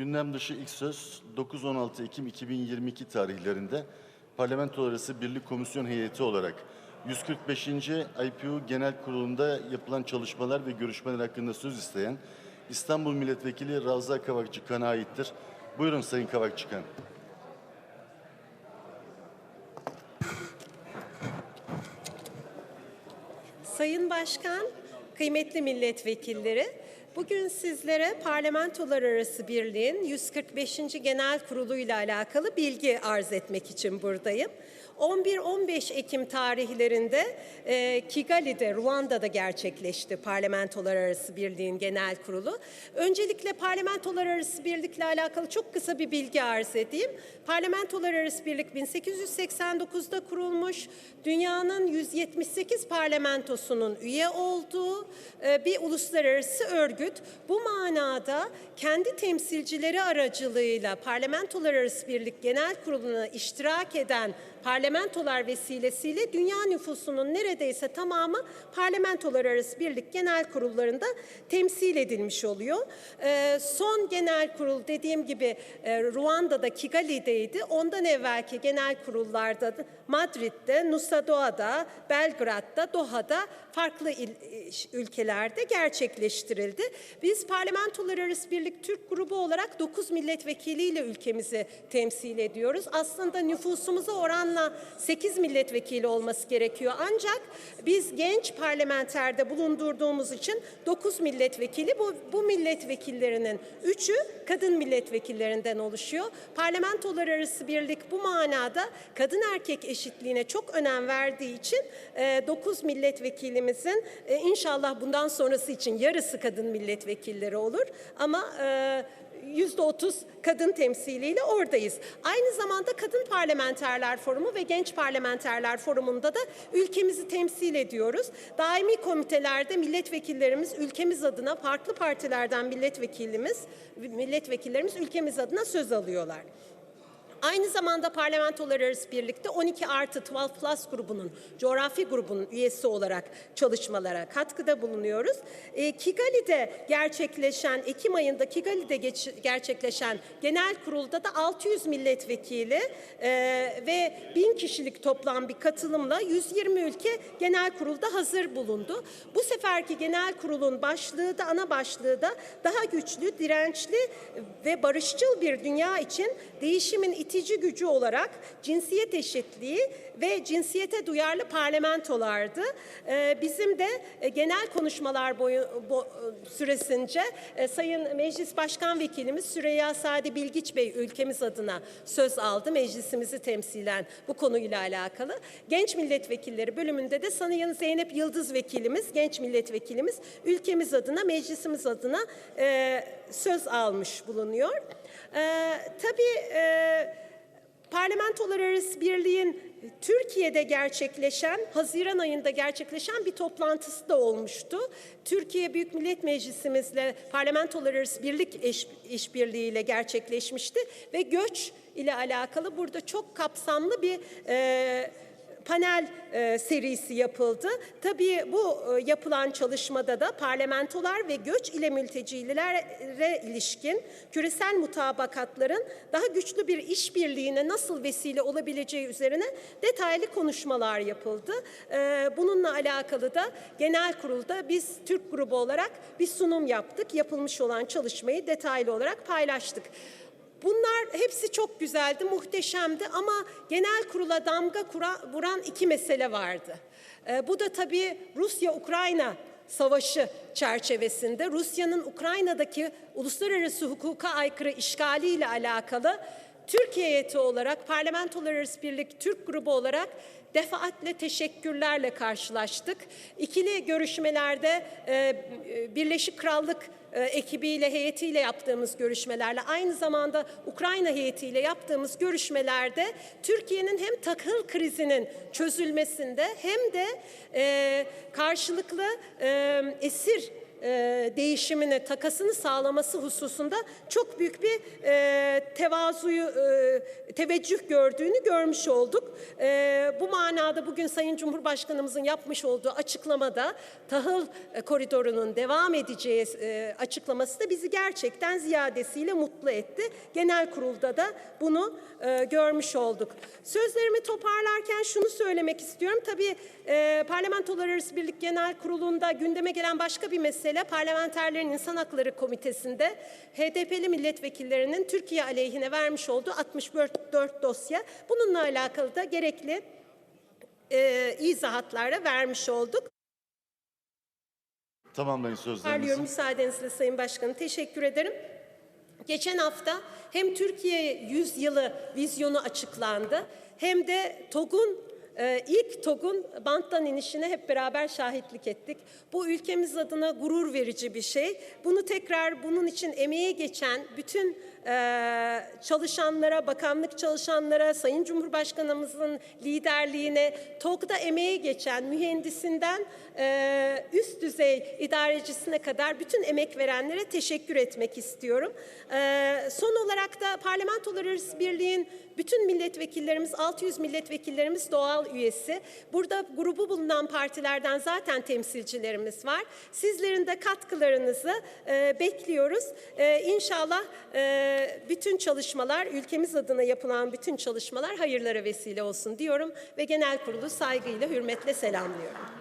Gündem dışı ilk söz 9-16 Ekim 2022 tarihlerinde Parlamento Arası Birlik Komisyon Heyeti olarak 145. IPU Genel Kurulu'nda yapılan çalışmalar ve görüşmeler hakkında söz isteyen İstanbul Milletvekili Ravza Kavakçıkan'a aittir. Buyurun Sayın Kavakçıkan. Sayın Başkan, kıymetli milletvekilleri, bugün sizlere Parlamentolar Arası Birliğin 145. Genel Kurulu ile alakalı bilgi arz etmek için buradayım. 11-15 Ekim tarihlerinde e, Kigali'de, Ruanda'da gerçekleşti Parlamentolar Arası Birliğin Genel Kurulu. Öncelikle Parlamentolar Arası Birlik ile alakalı çok kısa bir bilgi arz edeyim. Parlamentolar Arası Birlik 1889'da kurulmuş, dünyanın 178 parlamentosunun üye olduğu e, bir uluslararası örgüt. Bu manada kendi temsilcileri aracılığıyla Parlamentolar Arası Birlik Genel Kurulu'na iştirak eden parlamentolar vesilesiyle dünya nüfusunun neredeyse tamamı parlamentolar arası birlik genel kurullarında temsil edilmiş oluyor. Ee, son genel kurul dediğim gibi e, Ruanda'da Kigali'deydi. Ondan evvelki genel kurullarda da Madrid'de, Nusa Doğa'da, Belgrad'da, Doha'da farklı ülkelerde gerçekleştirildi. Biz parlamentolar arası birlik Türk grubu olarak 9 milletvekiliyle ülkemizi temsil ediyoruz. Aslında nüfusumuza oranla 8 milletvekili olması gerekiyor. Ancak biz genç parlamenterde bulundurduğumuz için 9 milletvekili bu, bu milletvekillerinin 3'ü kadın milletvekillerinden oluşuyor. Parlamentolar arası birlik bu manada kadın erkek eşitliğine çok önem verdiği için 9 milletvekilimizin e, inşallah bundan sonrası için yarısı kadın milletvekilleri olur. Ama e, yüzde otuz kadın temsiliyle oradayız. Aynı zamanda Kadın Parlamenterler Forumu ve Genç Parlamenterler Forumu'nda da ülkemizi temsil ediyoruz. Daimi komitelerde milletvekillerimiz ülkemiz adına farklı partilerden milletvekilimiz milletvekillerimiz ülkemiz adına söz alıyorlar. Aynı zamanda Parlamentolar Arası Birlikte 12 artı 12 Plus grubunun, coğrafi grubunun üyesi olarak çalışmalara katkıda bulunuyoruz. E, Kigali'de gerçekleşen, Ekim ayında Kigali'de geç, gerçekleşen genel kurulda da 600 milletvekili e, ve 1000 kişilik toplam bir katılımla 120 ülke genel kurulda hazır bulundu. Bu seferki genel kurulun başlığı da ana başlığı da daha güçlü, dirençli ve barışçıl bir dünya için değişimin itici gücü olarak cinsiyet eşitliği ve cinsiyete duyarlı parlamentolardı. Ee, bizim de e, genel konuşmalar boyu bo, süresince e, Sayın Meclis Başkan Vekilimiz Süreyya Sadi Bilgiç Bey ülkemiz adına söz aldı. Meclisimizi temsilen bu konuyla alakalı. Genç milletvekilleri bölümünde de Sayın Zeynep Yıldız Vekilimiz, genç milletvekilimiz ülkemiz adına, meclisimiz adına e, söz almış bulunuyor. Ee, tabii e, Parlamentolar Arası Birliği'nin Türkiye'de gerçekleşen, Haziran ayında gerçekleşen bir toplantısı da olmuştu. Türkiye Büyük Millet Meclisimizle Parlamentolar Arası Birlik eş, işbirliğiyle gerçekleşmişti ve göç ile alakalı burada çok kapsamlı bir e, panel e, serisi yapıldı. Tabii bu e, yapılan çalışmada da parlamentolar ve göç ile mültecilere ilişkin küresel mutabakatların daha güçlü bir işbirliğine nasıl vesile olabileceği üzerine detaylı konuşmalar yapıldı. E, bununla alakalı da genel kurulda biz Türk grubu olarak bir sunum yaptık. Yapılmış olan çalışmayı detaylı olarak paylaştık. Bunlar hepsi çok güzeldi, muhteşemdi ama genel kurula damga kura, vuran iki mesele vardı. Ee, bu da tabii Rusya-Ukrayna savaşı çerçevesinde Rusya'nın Ukrayna'daki uluslararası hukuka aykırı işgaliyle alakalı Türkiye heyeti olarak Parlamentolar Arası Birlik Türk grubu olarak defaatle teşekkürlerle karşılaştık. İkili görüşmelerde e, Birleşik Krallık e, ekibiyle, heyetiyle yaptığımız görüşmelerle, aynı zamanda Ukrayna heyetiyle yaptığımız görüşmelerde Türkiye'nin hem takıl krizinin çözülmesinde hem de e, karşılıklı e, esir e, değişimini, takasını sağlaması hususunda çok büyük bir e, tevazuyu, e, teveccüh gördüğünü görmüş olduk. E, bu manada bugün Sayın Cumhurbaşkanımızın yapmış olduğu açıklamada tahıl e, koridorunun devam edeceği e, açıklaması da bizi gerçekten ziyadesiyle mutlu etti. Genel kurulda da bunu e, görmüş olduk. Sözlerimi toparlarken şunu söylemek istiyorum. Tabii e, Parlamentolar Arası Birlik Genel Kurulu'nda gündeme gelen başka bir mesele Parlamenterlerin İnsan Hakları Komitesi'nde HDP'li milletvekillerinin Türkiye aleyhine vermiş olduğu 64 dosya. Bununla alakalı da gerekli e, izahatlarla vermiş olduk. Tamamlayın Parlıyorum sözlerinizi. müsaadenizle Sayın Başkanım. Teşekkür ederim. Geçen hafta hem Türkiye Yüzyılı vizyonu açıklandı hem de TOG'un e, ilk TOG'un banttan inişine hep beraber şahitlik ettik. Bu ülkemiz adına gurur verici bir şey. Bunu tekrar bunun için emeği geçen bütün e, çalışanlara, bakanlık çalışanlara, Sayın Cumhurbaşkanımızın liderliğine, TOG'da emeği geçen mühendisinden e, üst düzey idarecisine kadar bütün emek verenlere teşekkür etmek istiyorum. E, son olarak da Parlamentolar Arası Birliği'nin bütün milletvekillerimiz, 600 milletvekillerimiz doğal üyesi. Burada grubu bulunan partilerden zaten temsilcilerimiz var. Sizlerin de katkılarınızı e, bekliyoruz. E, inşallah e, bütün çalışmalar, ülkemiz adına yapılan bütün çalışmalar hayırlara vesile olsun diyorum ve genel kurulu saygıyla, hürmetle selamlıyorum.